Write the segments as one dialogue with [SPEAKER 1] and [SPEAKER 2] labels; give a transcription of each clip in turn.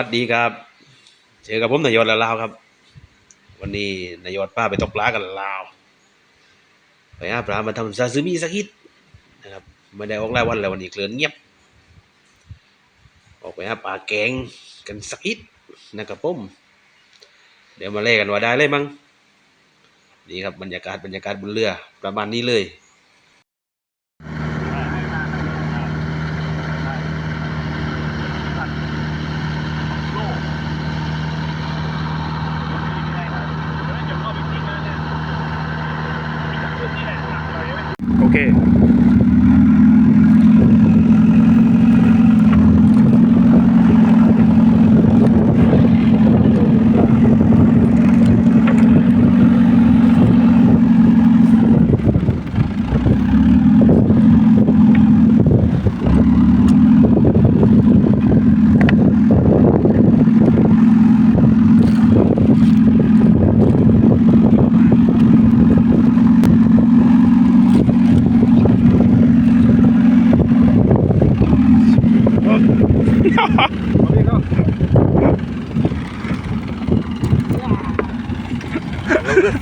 [SPEAKER 1] วัสดีครับ เจอกับผมนายยศและลาวครับ วันนี้นายยศพาไปตกปลากันลาว ไปหาปลามาทำซาซิมิสักฮิตนะครับไม่ได้ออกรายวันแล้ววันนี้เคลื่อนเงียบ ออกไปหาปลาแกงกันสักฮิตนะครับผมเดี๋ยวมาเล่กันว่าได้เลยมั้งนี่ครับบรรยากาศบรรยากาศบนเรือ ประมาณนี้เลย โ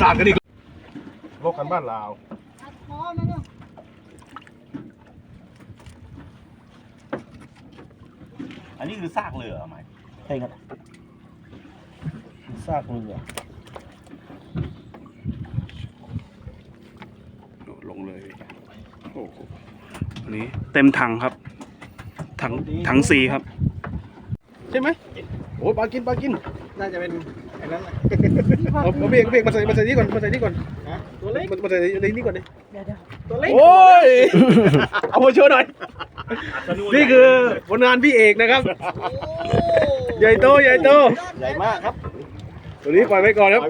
[SPEAKER 1] สาดกันอีกโลกกันบ้านลาว
[SPEAKER 2] อันนี้คือซากเรือไหม
[SPEAKER 3] ใช่ครับซากเรือ
[SPEAKER 1] ลงเลยโอ้โห
[SPEAKER 3] อันนี้เต็มถังครับ ถังถังสีครับ
[SPEAKER 1] ใช่ไหมโอ้ปลากินปลากิน
[SPEAKER 4] น่าจะเป็น ไอ้นั้นแหละ
[SPEAKER 1] เอาเอาเบรกเบรกมาใส่มาใส่นี่ก่อนมาใส่นี่ก่อน
[SPEAKER 4] ตัวเล็ก
[SPEAKER 1] มามาใส่ในนี่ก่อนดิ
[SPEAKER 4] ตัวเล็ก
[SPEAKER 1] โอ้ยเอามาโชว์หน่อย นี่คือผลงานพี่เอกนะครับ ใหญ่โตใหญ่โต
[SPEAKER 4] ใหญ่มากครับ
[SPEAKER 1] ตัวนี้ปล่อยไว้ก่อนครับ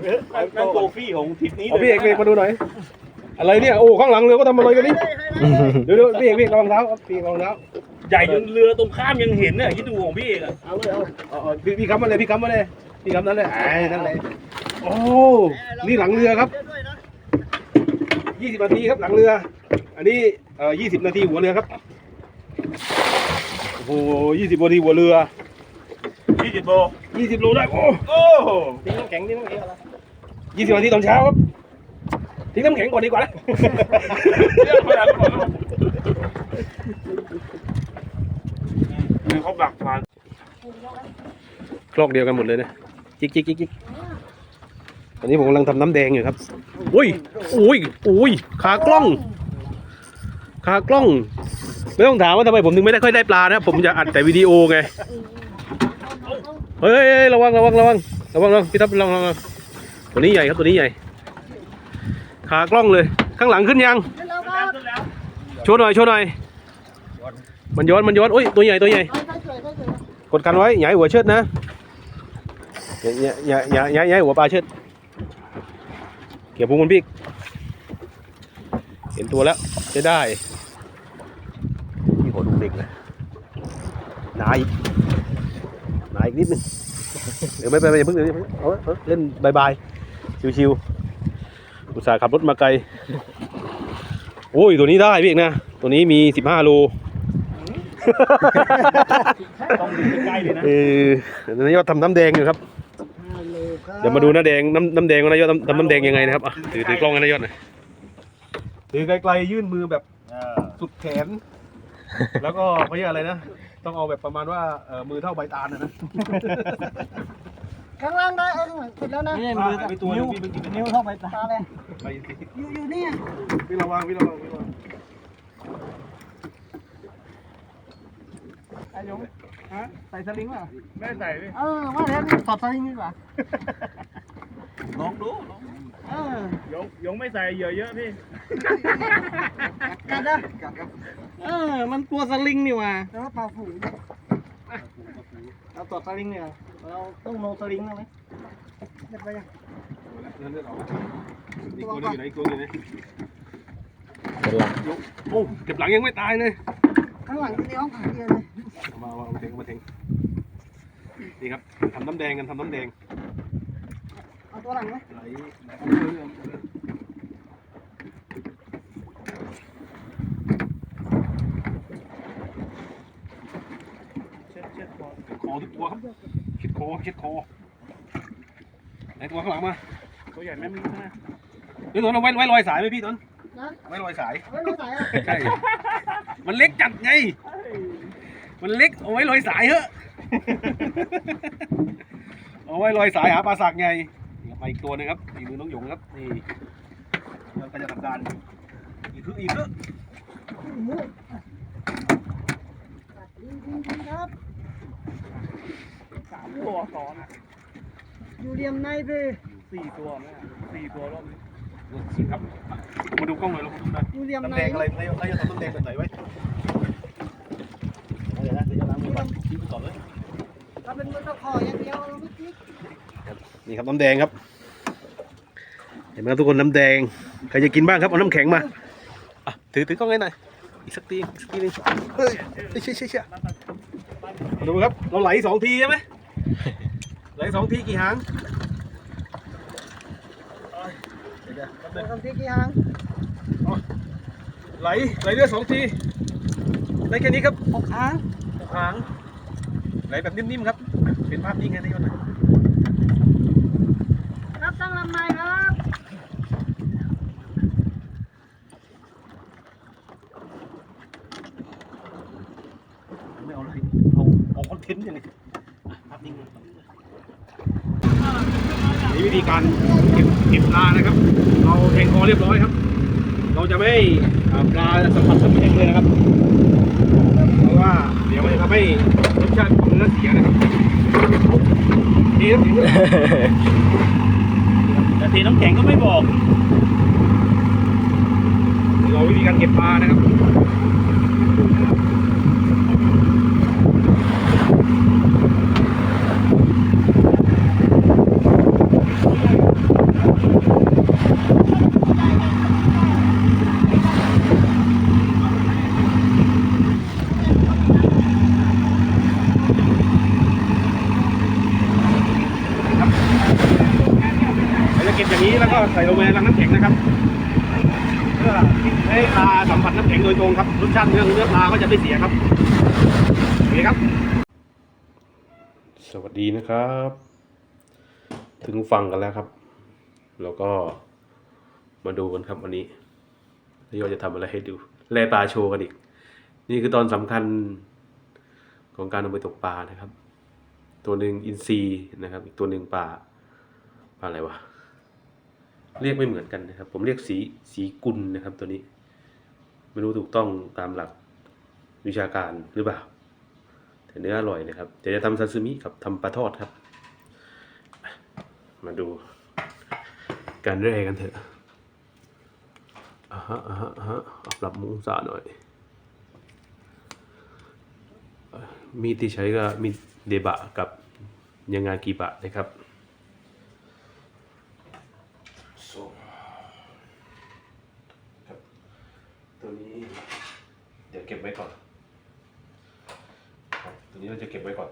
[SPEAKER 2] นั่นโกฟี่ของทริปนี้
[SPEAKER 1] เอาพี่เอกเบรกมาดูหน่อย อะไรเนี่ยโอ้ข้างหลังเรือก็ทำอะไรกันนี่เดี๋ยวเดี๋ยวพี่เอกพี่เอกระวังเท้าครับพี่เอกระวังเท้า
[SPEAKER 2] ใหญ่จนเรือตรงข้ามยังเห็นเนี่ยคิดดูของพี่เอกอะ
[SPEAKER 4] เอาเลยเอา
[SPEAKER 1] เอาเอาพี่พี่ค้ำมาเลยพี่ค้ำมาเลย พี่ค้ำนั่นเลยไอ้นั่นเลยโอ้นี่หลังเรือครับยี่สิบนาทีครับหลังเรือ อันนี้เอ่อยี่สิบนาทีหัวเรือครับโอ้โหยี่สิบนาทีหัวเรือ
[SPEAKER 2] ยี่สิบโล
[SPEAKER 1] ยี่สิบโลได้โอ้
[SPEAKER 2] โอ้โห
[SPEAKER 4] ทิ้งน้ำแข็งทิ้งน้ำแข็งอะไร
[SPEAKER 1] ยี่สิบนาทีตอนเช้าครับทิ้งน้ำแข็งก่อนดีกว่านะ
[SPEAKER 2] เขาดักผ่าน
[SPEAKER 1] คลอกเดียวกันหมดเลยนะ จิกจิกจิกจิกตอนนี้ผมกำลังทำน้ำแดงอยู่ครับอุ้ยอุ้ยอุ้ยขากล้อง ขากล้อง ไม่ต้องถามว่าทำไมผมถึงไม่ได้ค่อยได้ปลานะ ผมจะอัดแต่วิดีโอไง เฮ้ยเระวังระวังระวังระวังระวังพี่ทับระวังระวังตัวนี้ใหญ่ครับตัวนี้ใหญ่ ขากล้องเลย ข้างหลังขึ้นยัง โชว์หน่อยโชว์หน่อย มันย้อนมันย้อนอุ้ยตัวใหญ่ตัวใหญ่ กดกันไว้ให้หัวเชิดนะ อย่าอย่าอย่าอย่าอย่าอย่าให้หัวปลาเชิดเกี่ยวพุงมันพี่เห็นตัวแล้วจะได้พี่ขอดูเด็กนะหนาอีกหนาอีกนิดนึงเดี๋ยวไม่ไปไม่เพิ่งเดี๋ยวเอาเล่นบายบายชิวๆอุตส่าห์ขับรถมาไกลโอ้ยตัวนี้ได้พี่เอกนะตัวนี้มีสิบห้าโล
[SPEAKER 2] ต้องดูใกล้เลยนะ
[SPEAKER 1] เออนายยอดทำน้ำแดงอยู่ครับ เดี๋ยวมาดูน้ำแดงน้ำน้ำแดงว่านายยอดทำทำน้ำแดงยังไงนะครับอะถือถือกล้องให้นายยอดหน่อยถือไกลๆยื่นมือแบบ
[SPEAKER 2] เออ
[SPEAKER 1] สุดแขน แล้วก็เขาเรียกอะไรนะ ต้องเอาแบบประมาณว่าเอ่อมือเท่าใบตาลนะนะ
[SPEAKER 4] ข้างล่างได้เอาเสร็จแล้วนะ
[SPEAKER 1] นี่มือไปตัวนึงพี่เมื่อกี้
[SPEAKER 4] นิ้วเข้าไปตาเลย
[SPEAKER 1] ไปสิ
[SPEAKER 4] อยู่อยู่นี่
[SPEAKER 1] พี่ระวังพี่ระวังพี่ระวัง
[SPEAKER 4] ไอ้ยงฮะใส่สลิงป่ะ
[SPEAKER 2] แม่ใส่ดิ
[SPEAKER 4] เออว่าแล้วถอดสลิงดีกว่า
[SPEAKER 2] ลองดูลอง
[SPEAKER 4] เออย
[SPEAKER 2] งยงไม่ใส่เหยื่อเยอะพี่
[SPEAKER 4] กัดนะเออ มันกลัวสลิงนี่ว่ะแล้วปลาฝูงเราถอดสลิงเนี่ยเราต้องโนสลิงนะไหมเรียบร้อยยัง
[SPEAKER 1] เลื่อนเลื่อนออกอีกตัวหนึงอยู่ไหนอีกตัวหนึงอยู่ไหนโอ้เก็บหลังยังไม่ตายเลย
[SPEAKER 4] ข้างหลังที่ห้องขังเดียวเลย
[SPEAKER 1] เอามาเอามาเทงเอามาเทงนี่ครับทำน้ำแดงกันทำน้ำแดง
[SPEAKER 4] เอา ตัวหลังไหม
[SPEAKER 1] ไหลไหลเอาเรื่อยๆเอาเรื่อยๆเช็ดเช็ดคอคอทุกตัวครับคิดโคคิดโคไหนตัวข้างหลังมา
[SPEAKER 2] ตัวใหญ่แม่มีนะ
[SPEAKER 1] เฮ้ยตอนเอาไว้ไว้ลอยสายไหมพี่ตอน
[SPEAKER 4] นะ
[SPEAKER 1] ไว้ลอยสาย
[SPEAKER 4] ไม่รู้ไหนอะ
[SPEAKER 1] ใช่มันเล็กจัดไง มันเล็กเอาไว้ลอยสายเถอะเอาไว้ลอยสายหาปลาสักไงนี่ครับ มาอีกตัวหนึงครับอีมือน้องหยงครับนี่เราก็จะทำการอีกคืออีกคือ
[SPEAKER 4] ครับ
[SPEAKER 2] สามตัวซ้อนอะ
[SPEAKER 4] อยู่เหลี่ยมในไป
[SPEAKER 2] สี่ตัวแม่สี่ตัวรอบนี้
[SPEAKER 1] สิครับมาดูกล้องหน่อยลองดูหน่อย
[SPEAKER 4] อยู่เหลี่ยมใน
[SPEAKER 1] น้ำแดงอะไรเราเราจะทำน้ำแดงแบบไหนไว้เดี๋ยวนะเดี๋ยวจะล้างมือก่อนชิมก่อนเลย
[SPEAKER 4] ถ้าเป็นมือตะขออย่างเดียวเราไม่คิด
[SPEAKER 1] นี่ครับน้ำแดงครับ เห็นไหมครับทุกคนน้ำแดง ใครจะกินบ้างครับ เอาน้ำแข็งมาอะถือถือกล้องให้หน่อยอีกสักทีอีกสักทีหนึงเฮ้ยเชี่ยเชี่ยเชี่ยดูครับ เราไหลสองทีใช่ไหมไหลสองทีกี่หางเดี๋ยวๆแป๊บนึง
[SPEAKER 4] ทำที่กี่หาง
[SPEAKER 1] ไหลไหลเรื่อยสองทีได้แค่นี้ครับ
[SPEAKER 4] หกหาง
[SPEAKER 1] หกหางไหลแบบนิ่มๆครับ เป็นภาพนิ่งแค่นี้ก่อนนะ
[SPEAKER 4] ครับตั้งลำในครับ
[SPEAKER 1] ไม่เอาอะไรเอาเอาคอนเทนต์อย่างนี้อะภาพ นิ่งเลยนี่วิธีการเก็บเก็บปลานะครับ เราแทงคอเรียบร้อยครับ เราจะไม่ให้อ่าปลาสัมผัสกับแข็งเลยนะครับ เพราะว่าเดี๋ยวมันจะทำให้รสชาติของเนื้อเสียนะครับนี่ครับนี่ครับ
[SPEAKER 2] แต่ทีน้ำแข็งก็ไม่บอก
[SPEAKER 1] เราวิธีการเก็บปลานะครับ เราจะเก็บอย่างนี้แล้วก็ใส่ลงไปในรังน้ำแข็งนะครับ เพื่อให้ปลาสัมผัสน้ำแข็งโดยต รสชาติเนื้อเนื้อปลาก็จะไม่เสียครับโอเคครับ สวัสดีนะครับ ถึงฟังกันแล้วครับ แล้วก็มาดูกันครับวันนี้ที่เราจะทำอะไรให้ดูแล่ปลาโชว์กันอีก นี่คือตอนสำคัญของการเอาไปตกปลานะครับ ตัวหนึ่งอินทรีนะครับ อีกตัวหนึ่งปลาปลาอะไรวะเรียกไม่เหมือนกันนะครับ ผมเรียกสีสีกุลนะครับตัวนี้ ไม่รู้ถูกต้องตามหลักวิชาการหรือเปล่า แต่เนื้ออร่อยนะครับเดี๋ยวจะทำซาซิมิกับทำปลาทอดครับ มาดูการเร่กันเถอะอ่าฮะอ่าฮะอ่าฮะเอาปรับมุงศาหน่อย มีดที่ใช้ก็มีดเดบะกับยังงากีบะนะครับ so ครับ ตัวนี้ เดี๋ยวเก็บไว้ก่อนครับตัวนี้เราจะเก็บไว้ก่อน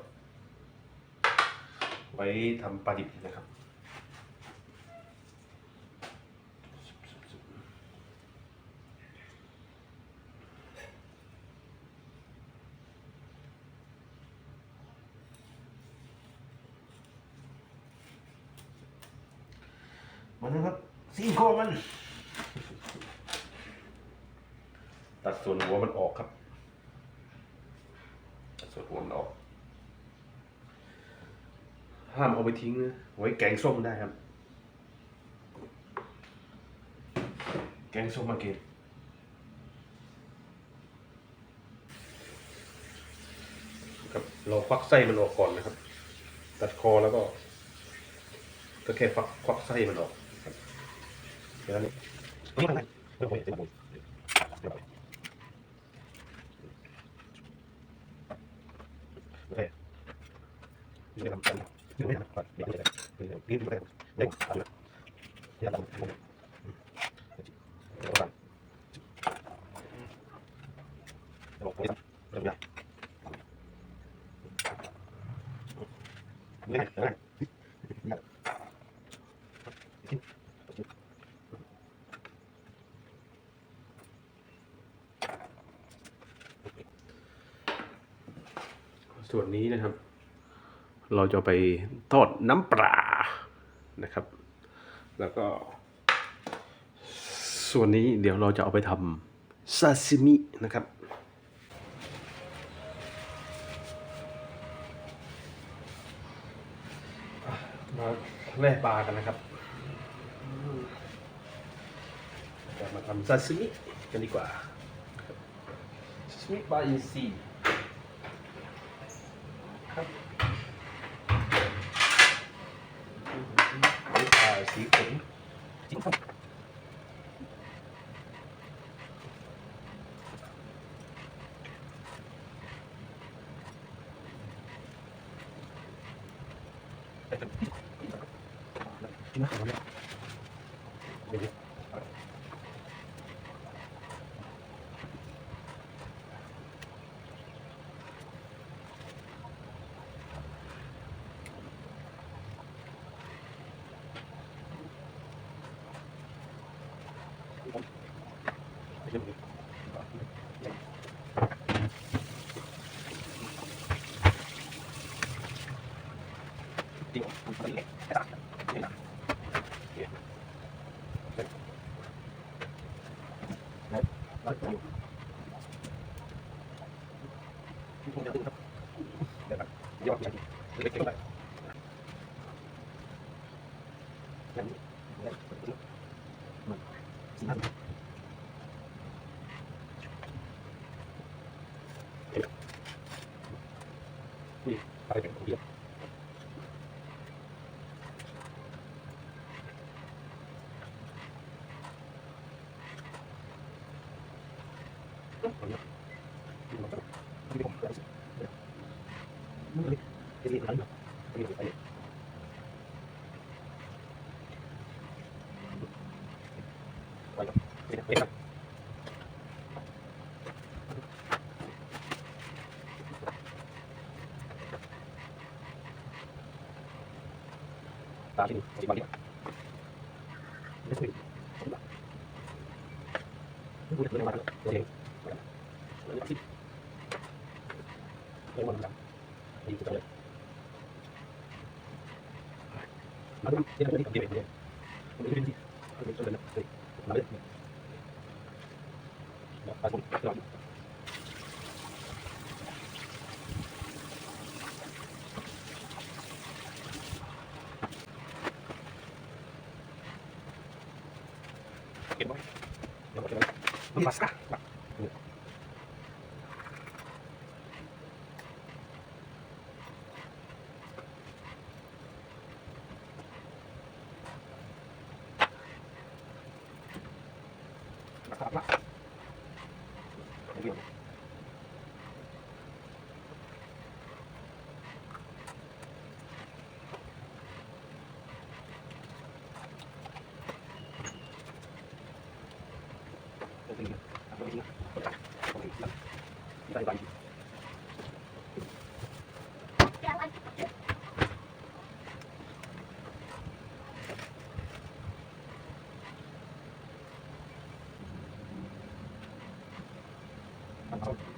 [SPEAKER 1] ไว้ทำปลาดิบนะครับ มันนะครับซี่โครงมัน ตัดส่วนหัวมันออกครับ ตัดส่วนหัวมันออก ห้ามเอาไปทิ้งนะไว้แกงส้มได้ครับ แกงส้มมาเก็บครับเราควักไส้มันออกก่อนนะครับ ตัดคอแล้วก็ ก็แค่ควักควักไส้มันออกครับแค่นั้นเอง ส่วนนี้นะครับ เราจะไปทอดน้ำปลานะครับ แล้วก็ ส่วนนี้เดี๋ยวเราจะเอาไปทำซาซิมินะครับมาแล่ปลากันนะครับจะมาทำซาซิมิกันดีกว่าซาซิมิปลาอินทรีครับปลาสีขนจริงครับ กิน นะครั บเดี๋ยวตาที่สีบาลีไม่ใช่ไม่พูดถึงมาแล้วเองแล้วที่ไม่มาแล้วดีจังเลยมาดูที่เราที่ทำดีเลยมันไม่ได้ที่เราจะเดินไปมาเลยไปผมเรา เก็บไว้เดี๋ยวเก็บไว้ มันมาสกัดนะครับละเดี๋ยวเดี๋ยวเอาไปทิ้งเอาไปทิ้งเอาไปทิ้งได้ไป ซ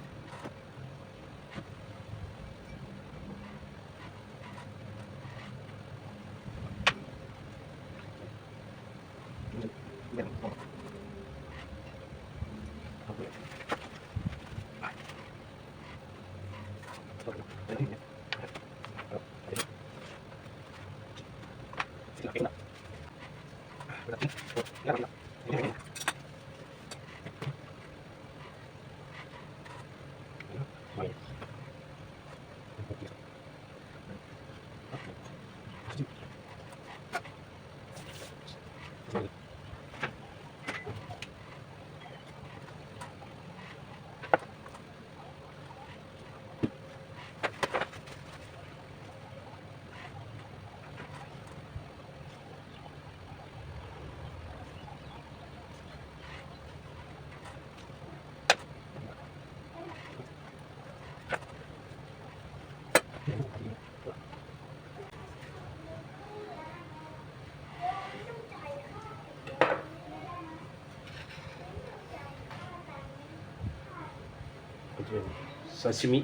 [SPEAKER 1] าชิมิ